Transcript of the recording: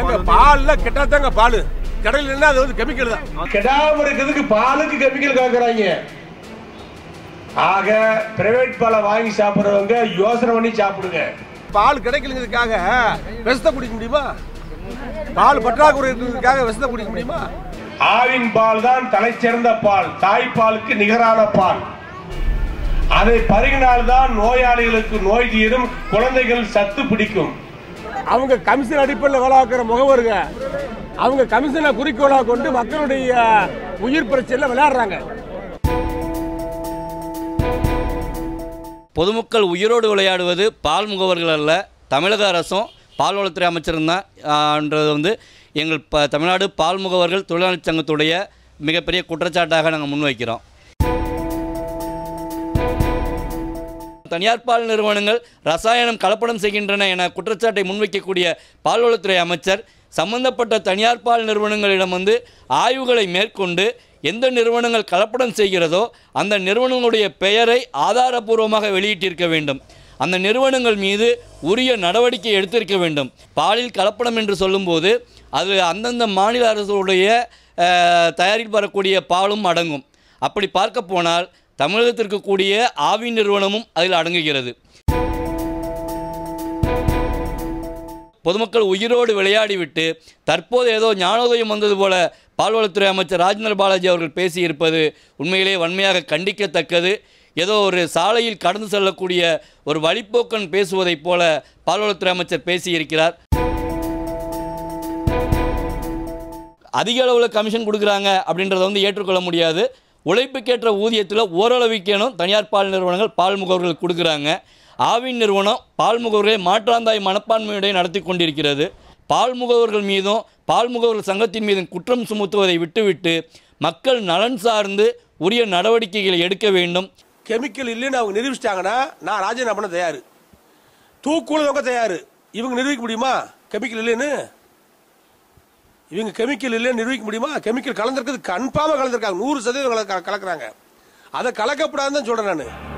ஏங்க பால்ல கெட்டாதாங்க பால். கடையில் என்ன அது வந்து கெமிக்கல் தான். கெடாம இருக்கிறதுக்கு பாலுக்கு கெமிக்கல் கலக்குறாங்க ஆக பிரைவேட் பாலை வாங்கி சாப்பிடுறவங்க யோசனை பண்ணி சாப்பிடுங்க. பால் கிடைக்கலங்கிறதுக்காக விஷத்தை குடிக்க முடியுமா? பால் பற்றாக்குறை இருக்கிறதுக்காக விஷத்தை குடிக்க முடியுமா? ஆவின் பால் தான் தலைச்சிறந்த பால் தாய்ப்பாலுக்கு நிகரான பால். அதை பருகினால்தான் நோயாளிகளுக்கு நோய் தீரும் குழந்தைகள் சத்து பிடிக்கும். அவங்க கமிஷன் அடிப்படையில் வேலை பார்க்குற முகவருங்க அவங்க கமிஷனை குறிக்கோளாக கொண்டு மக்களுடைய உயிர் பிரச்சனையில் விளையாடுறாங்க. பொதுமக்கள் உயிரோடு விளையாடுவது பால் முகவர்கள் அல்ல. தமிழக அரசும் பால்வளத்துறை அமைச்சரும் தான்ன்றது வந்து எங்கள் ப தமிழ்நாடு பால் முகவர்கள் தொழிலாளர் சங்கத்துடைய மிகப்பெரிய குற்றச்சாட்டாக நாங்கள் முன்வைக்கிறோம். தனியார் பால் நிறுவனங்கள் ரசாயனம் கலப்படம் செய்கின்றன என குற்றச்சாட்டை முன்வைக்கக்கூடிய பால்வளத்துறை அமைச்சர் சம்பந்தப்பட்ட தனியார் பால் நிறுவனங்களிடம் வந்து ஆய்வுகளை மேற்கொண்டு எந்த நிறுவனங்கள் கலப்படம் செய்கிறதோ அந்த நிறுவனங்களுடைய பெயரை ஆதாரபூர்வமாக வெளியிட்டிருக்க வேண்டும். அந்த நிறுவனங்கள் மீது உரிய நடவடிக்கை எடுத்திருக்க வேண்டும். பாலில் கலப்படம் என்று சொல்லும்போது அது அந்தந்த மாநில அரசுடைய தயாரிப்பு வரக்கூடிய பாலும் அடங்கும். அப்படி பார்க்க போனால் தமிழகத்திற்கு கூடிய ஆவி நிறுவனமும் அதில் அடங்குகிறது. பொதுமக்கள் உயிரோடு விளையாடிவிட்டு தற்போது ஏதோ ஞானோதயம் வந்தது போல பால்வளத்துறை அமைச்சர் ராஜேந்திர பாலாஜி அவர்கள் பேசியிருப்பது உண்மையிலே வன்மையாக கண்டிக்கத்தக்கது. ஏதோ ஒரு சாலையில் கடந்து செல்லக்கூடிய ஒரு வழிப்போக்கன் பேசுவதைப் போல பால்வளத்துறை அமைச்சர் பேசியிருக்கிறார். அதிக அளவில் கமிஷன் கொடுக்குறாங்க அப்படின்றத வந்து ஏற்றுக்கொள்ள முடியாது. உழைப்புக்கேற்ற ஊதியத்தில் ஓரளவுக்கேனும் தனியார் பால் நிறுவனங்கள் பால் முகவர்கள் கொடுக்குறாங்க. ஆவின் நிறுவனம் பால் முகவர்களை மாற்றாந்தாய் மனப்பான்மையுடைய நடத்தி கொண்டிருக்கிறது. பால் முகவர்கள் மீதும் பால் முகவர்கள் சங்கத்தின் மீதும் குற்றம் சுமத்துவதை விட்டுவிட்டு மக்கள் நலன் சார்ந்து உரிய நடவடிக்கைகளை எடுக்க வேண்டும். கெமிக்கல் இல்லைன்னு அவங்க நிரூபிச்சிட்டாங்கன்னா நான் ராஜினாமா பண்ண தயார். தூக்குள்ளவங்க தயார். இவங்க நிரூபிக்க முடியுமா? கெமிக்கல் இல்லைன்னு? இவங்க கெமிக்கல் இல்லைன்னு நிரூபிக்க முடியுமா? கெமிக்கல் கலந்துருக்கிறது கன்ஃபார்மாக கலந்துருக்காங்க. நூறு சதவீதம் கலக்க- கலக்குறாங்க. அதை கலக்கப்படாதுன்னு தான் சொல்கிறேன் நான்.